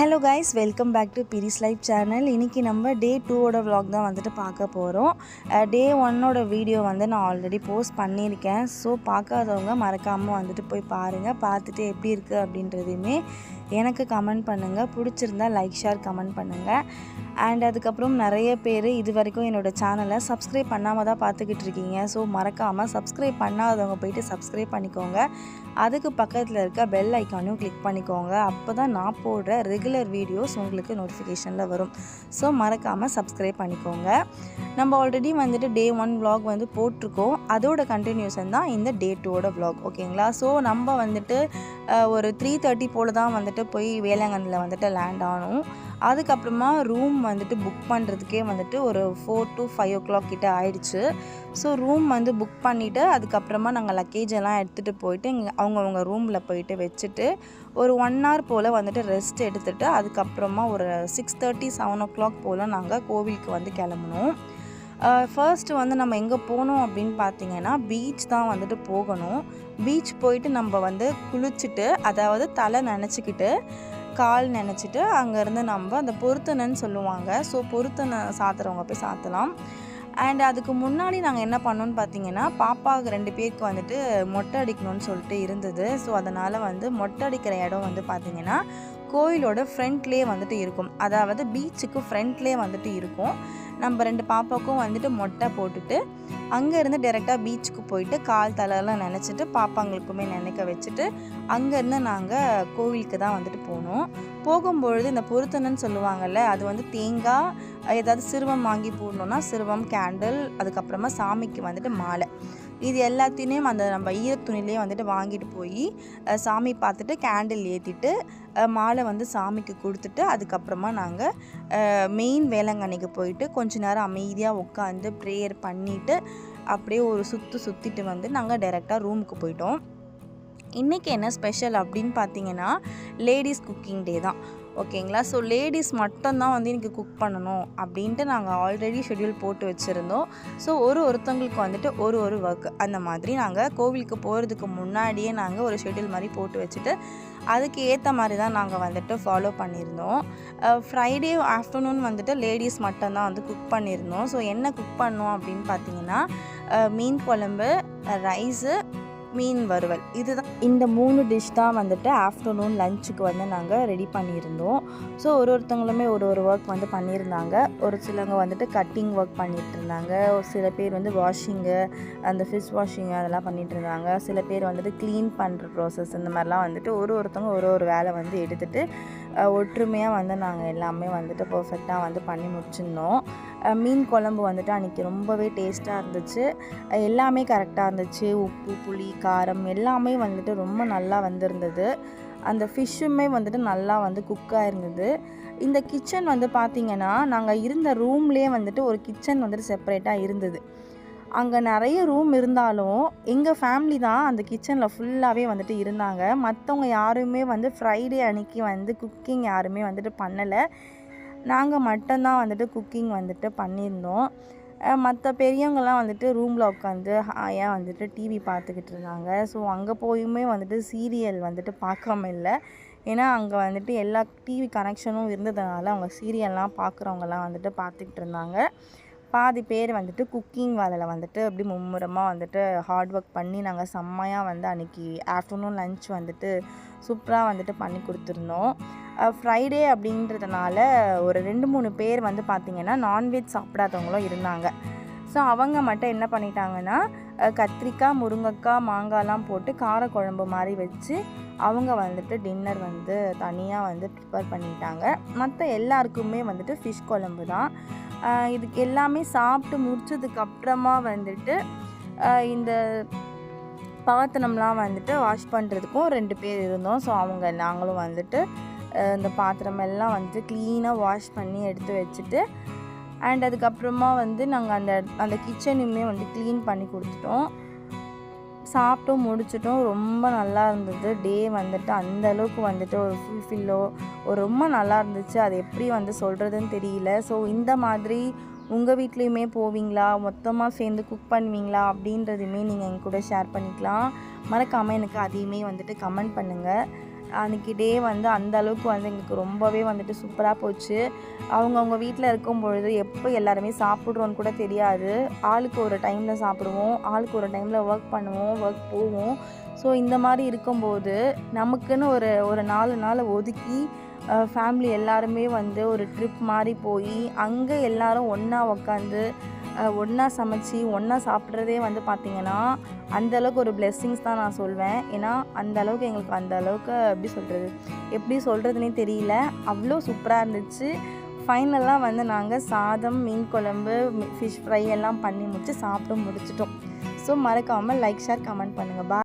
Hello guys welcome back to பிரிஸ் life channel இன்றைக்கி நம்ம டே டூவோட வ்ளாக் தான் வந்துட்டு பார்க்க போகிறோம் டே ஒன்னோட வீடியோ வந்து நான் ஆல்ரெடி போஸ்ட் பண்ணியிருக்கேன். ஸோ பார்க்காதவங்க மறக்காமல் வந்துட்டு போய் பாருங்கள் பார்த்துட்டு எப்படி இருக்குது அப்படின்றதையுமே எனக்கு கமெண்ட் பண்ணுங்கள் பிடிச்சிருந்தா லைக் ஷேர் கமெண்ட் பண்ணுங்கள் அண்ட் அதுக்கப்புறம் நிறைய பேர் இது வரைக்கும் என்னோடய சேனலை சப்ஸ்கிரைப் பண்ணாமல் தான் பார்த்துக்கிட்டு இருக்கீங்க. ஸோ மறக்காமல் சப்ஸ்கிரைப் பண்ணாதவங்க போயிட்டு சப்ஸ்கிரைப் பண்ணிக்கோங்க. அதுக்கு பக்கத்தில் இருக்க பெல் ஐக்கானையும் கிளிக் பண்ணிக்கோங்க. அப்போ தான் நான் போடுற ரெகுலர் வீடியோஸ் உங்களுக்கு நோட்டிஃபிகேஷனில் வரும். ஸோ மறக்காமல் சப்ஸ்கிரைப் பண்ணிக்கோங்க. நம்ம ஆல்ரெடி வந்துட்டு டே ஒன் vlog வந்து போட்டிருக்கோம். அதோட கண்டினியூஷன் தான் இந்த டே டூவோட vlog. ஓகேங்களா ஸோ நம்ம வந்துட்டு ஒரு த்ரீ தேர்ட்டி போல் தான் வந்துட்டு போய் வேளாங்கண்ணியில் வந்துட்டு லேண்ட் ஆனோம். அதுக்கப்புறமா ரூம் வந்துட்டு புக் பண்ணுறதுக்கே வந்துட்டு ஒரு four to five o'clock கிட்டே ஆயிடுச்சு. ஸோ ரூம் வந்து புக் பண்ணிவிட்டு அதுக்கப்புறமா நாங்கள் லக்கேஜ் எல்லாம் எடுத்துகிட்டு போயிட்டு இங்கே அவங்கவுங்க ரூமில் போயிட்டு வச்சுட்டு ஒரு ஒன் ஹவர் போல் வந்துட்டு ரெஸ்ட் எடுத்துகிட்டு அதுக்கப்புறமா ஒரு six thirty seven o'clock போல் நாங்கள் கோவிலுக்கு வந்து கிளம்புனோம். Uh, ஃபர்ஸ்ட்டு வந்து நம்ம எங்கே போனோம் அப்படின்னு பார்த்தீங்கன்னா பீச் தான் வந்துட்டு போகணும். பீச் போயிட்டு நம்ம வந்து குளிச்சுட்டு அதாவது தலை நினச்சிக்கிட்டு கால் நினச்சிட்டு அங்கேருந்து நம்ம அந்த பொருத்தனைன்னு சொல்லுவாங்க. ஸோ பொருத்தனை சாத்துறவங்க போய் சாத்தலாம். அண்ட் அதுக்கு முன்னாடி நாங்கள் என்ன பண்ணோன்னு பார்த்தீங்கன்னா பாப்பாவுக்கு ரெண்டு பேருக்கு வந்துட்டு மொட்டை அடிக்கணும்னு சொல்லிட்டு இருந்தது. ஸோ அதனால் வந்து மொட்டை அடிக்கிற இடம் வந்து பார்த்திங்கன்னா கோயிலோட ஃப்ரண்ட்லேயே வந்துட்டு இருக்கும். அதாவது பீச்சுக்கு ஃப்ரண்ட்லேயே வந்துட்டு இருக்கும். நம்ம ரெண்டு பாப்பாவுக்கும் வந்துட்டு மொட்டை போட்டுட்டு அங்கேருந்து டேரெக்டாக பீச்சுக்கு போயிட்டு கால் தலையெல்லாம் நினச்சிட்டு பாப்பாங்களுக்குமே நினைக்க வச்சுட்டு அங்கேருந்து நாங்கள் கோவிலுக்கு தான் வந்துட்டு போனோம். போகும்பொழுது இந்த பொருத்தனன்னு சொல்லுவாங்கல்ல அது வந்து தேங்காய் ஏதாவது சிறுவம் வாங்கி போடணுன்னா சிறுவம் கேண்டில் அதுக்கப்புறமா சாமிக்கு வந்துட்டு மாலை. இது எல்லாத்தையுமே அந்த நம்ம ஈரத்துணிலே வந்துட்டு வாங்கிட்டு போய் சாமி பார்த்துட்டு கேண்டில் ஏற்றிட்டு மாலை வந்து சாமிக்கு கொடுத்துட்டு அதுக்கப்புறமா நாங்கள் மெயின் வேளாங்கண்ணிக்கு போயிட்டு கொஞ்சம் கொஞ்ச நேரம் அமைதியாக உட்காந்து ப்ரேயர் பண்ணிவிட்டு அப்படியே ஒரு சுற்று சுற்றிட்டு வந்து நாங்கள் டைரெக்டாக ரூமுக்கு போயிட்டோம். இன்றைக்கி என்ன ஸ்பெஷல் அப்படின்னு பார்த்தீங்கன்னா லேடிஸ் குக்கிங் டே தான். ஓகேங்களா? ஸோ லேடிஸ் மட்டும்தான் வந்து எனக்கு குக் பண்ணணும் அப்படின்ட்டு நாங்கள் ஆல்ரெடி ஷெட்யூல் போட்டு வச்சுருந்தோம். ஸோ ஒரு ஒருத்தவங்களுக்கு வந்துட்டு ஒரு ஒரு ஒர்க் அந்த மாதிரி நாங்கள் கோவிலுக்கு போகிறதுக்கு முன்னாடியே நாங்கள் ஒரு ஷெட்யூல் மாதிரி போட்டு வச்சுட்டு அதுக்கு ஏற்ற மாதிரி தான் நாங்கள் வந்துட்டு ஃபாலோ பண்ணியிருந்தோம். ஃப்ரைடே ஆஃப்டர்நூன் வந்துட்டு லேடிஸ் மட்டும்தான் வந்து குக் பண்ணியிருந்தோம். ஸோ என்ன குக் பண்ணோம் அப்படின்னு பார்த்தீங்கன்னா மீன் குழம்பு ரைஸு மீன் வறுவல். இதுதான். இந்த மூணு டிஷ் தான் வந்துட்டு ஆஃப்டர்நூன் லஞ்சுக்கு வந்து நாங்கள் ரெடி பண்ணியிருந்தோம். ஸோ ஒரு ஒருத்தவங்களுமே ஒரு ஒரு ஒர்க் வந்து பண்ணியிருந்தாங்க. ஒரு சிலவங்க வந்துட்டு கட்டிங் ஒர்க் பண்ணிகிட்டு இருந்தாங்க ஒரு சில பேர் வந்து வாஷிங்கு அந்த ஃபிஷ் வாஷிங்கு அதெல்லாம் பண்ணிகிட்டு இருந்தாங்க சில பேர் வந்துட்டு க்ளீன் பண்ணுற ப்ராசஸ் இந்த மாதிரிலாம் வந்துட்டு ஒரு ஒருத்தவங்க ஒரு ஒரு வேலை வந்து எடுத்துகிட்டு ஒற்றுமையாக வந்து நாங்கள் எல்லாமே வந்துட்டு பர்ஃபெக்டாக வந்து பண்ணி முடிச்சிருந்தோம். மீன் குழம்பு வந்துட்டு அன்றைக்கி ரொம்பவே டேஸ்ட்டாக இருந்துச்சு. எல்லாமே கரெக்டாக இருந்துச்சு. உப்பு புளி காரம் எல்லாமே வந்துட்டு ரொம்ப நல்லா வந்திருந்தது. அந்த ஃபிஷ்ஷுமே வந்துட்டு நல்லா வந்து குக்காக இருந்தது இந்த கிச்சன் வந்து பார்த்திங்கன்னா நாங்கள் இருந்த ரூம்லேயே வந்துட்டு ஒரு கிச்சன் வந்துட்டு செப்பரேட்டாக இருந்தது. அங்கே நிறைய ரூம் இருந்தாலும் எங்கள் ஃபேமிலி தான் அந்த கிச்சனில் ஃபுல்லாகவே வந்துட்டு இருந்தாங்க. மற்றவங்க யாருமே வந்து ஃப்ரைடே அன்னைக்கு வந்து குக்கிங் யாருமே வந்துட்டு பண்ணலை. நாங்கள் மட்டும்தான் வந்துட்டு குக்கிங் வந்துட்டு பண்ணியிருந்தோம். மற்ற பெரியவங்கள்லாம் வந்துட்டு ரூமில் உட்காந்து ஹாயாக வந்துட்டு டிவி பார்த்துக்கிட்டு இருந்தாங்க. ஸோ அங்கே போயுமே வந்துட்டு சீரியல் வந்துட்டு பார்க்காம இல்லை. ஏன்னா அங்கே வந்துட்டு எல்லா டிவி கனெக்ஷனும் இருந்ததுனால அவங்க சீரியல்லாம் பார்க்குறவங்கலாம் வந்துட்டு பார்த்துக்கிட்டு இருந்தாங்க. பாதி பேர் வந்துட்டு குக்கிங் வேலையில் வந்துட்டு அப்படி மும்முரமாக வந்துட்டு ஹார்ட் ஒர்க் பண்ணி நாங்கள் செம்மையாக வந்து அன்றைக்கி ஆஃப்டர்நூன் லஞ்ச் வந்துட்டு சூப்பராக வந்துட்டு பண்ணி கொடுத்துருந்தோம். ஃப்ரைடே அப்படின்றதுனால ஒரு ரெண்டு மூணு பேர் வந்து பார்த்திங்கன்னா நான்வெஜ் சாப்பிடாதவங்களும் இருந்தாங்க. ஸோ அவங்க மட்டும் என்ன பண்ணிட்டாங்கன்னா கத்திரிக்காய் முருங்கைக்காய் மாங்காய்லாம் போட்டு காரக்குழம்பு மாதிரி வச்சு அவங்க வந்துட்டு டின்னர் வந்து தனியாக வந்து ப்ரிப்பேர் பண்ணிட்டாங்க. மற்ற எல்லாருக்குமே வந்துட்டு ஃபிஷ் குழம்பு தான். இதுக்கு எல்லாமே சாப்பிட்டு முடிச்சதுக்கப்புறமா வந்துட்டு இந்த பாத்திரம்லாம் வந்துட்டு வாஷ் பண்ணுறதுக்கும் ரெண்டு பேர் இருந்தோம். ஸோ அவங்க நாங்களும் வந்துட்டு இந்த பாத்திரம் எல்லாம் வந்துட்டு க்ளீனாக வாஷ் பண்ணி எடுத்து வச்சுட்டு அண்ட் அதுக்கப்புறமா வந்து நாங்கள் அந்த அந்த கிச்சனையுமே வந்து க்ளீன் பண்ணி கொடுத்துட்டோம். சாப்பிட்டும் முடிச்சிட்டோம். ரொம்ப நல்லா இருந்தது. டே வந்துட்டு அந்த அளவுக்கு வந்துட்டு ஒரு ஃபுல்ஃபில்லோ ஒரு ரொம்ப நல்லா இருந்துச்சு. அது எப்படி வந்து சொல்கிறதுன்னு தெரியல. ஸோ இந்த மாதிரி உங்கள் வீட்லேயுமே போவீங்களா? மொத்தமாக சேர்ந்து குக் பண்ணுவீங்களா? அப்படின்றதையுமே நீங்கள் என் கூட ஷேர் பண்ணிக்கலாம். மறக்காமல் எனக்கு அதையுமே வந்துட்டு கமெண்ட் பண்ணுங்கள் அன்றைக்கி டே வந்து அந்த அளவுக்கு வந்து எங்களுக்கு ரொம்பவே வந்துட்டு சூப்பராக போச்சு. அவங்கவுங்க வீட்டில் இருக்கும் பொழுது எப்போ எல்லாருமே சாப்பிட்றோன்னு கூட தெரியாது. ஆளுக்கு ஒரு டைமில் சாப்பிடுவோம் ஆளுக்கு ஒரு டைமில் ஒர்க் பண்ணுவோம் ஒர்க் போவோம். ஸோ இந்த மாதிரி இருக்கும்போது நமக்குன்னு ஒரு ஒரு நாலு நாள் ஒதுக்கி ஃபேமிலி எல்லாருமே வந்து ஒரு ட்ரிப் மாதிரி போய் அங்கே எல்லாரும் ஒன்றா உக்காந்து ஒன்றா சமைச்சு ஒன்றா சாப்பிட்றதே வந்து பார்த்திங்கன்னா அந்தளவுக்கு ஒரு பிளெஸ்ஸிங்ஸ் தான் நான் சொல்வேன். ஏன்னா அந்த அளவுக்கு எங்களுக்கு அந்த அளவுக்கு எப்படி சொல்கிறது எப்படி சொல்கிறதுனே தெரியல. அவ்வளோ சூப்பராக இருந்துச்சு. ஃபைனலாக வந்து நாங்கள் சாதம் மீன் குழம்பு ஃபிஷ் ஃப்ரை எல்லாம் பண்ணி முடிச்சு சாப்பிட்டு முடிச்சிட்டோம். ஸோ மறக்காமல் லைக் ஷேர் கமெண்ட் பண்ணுங்கள் பா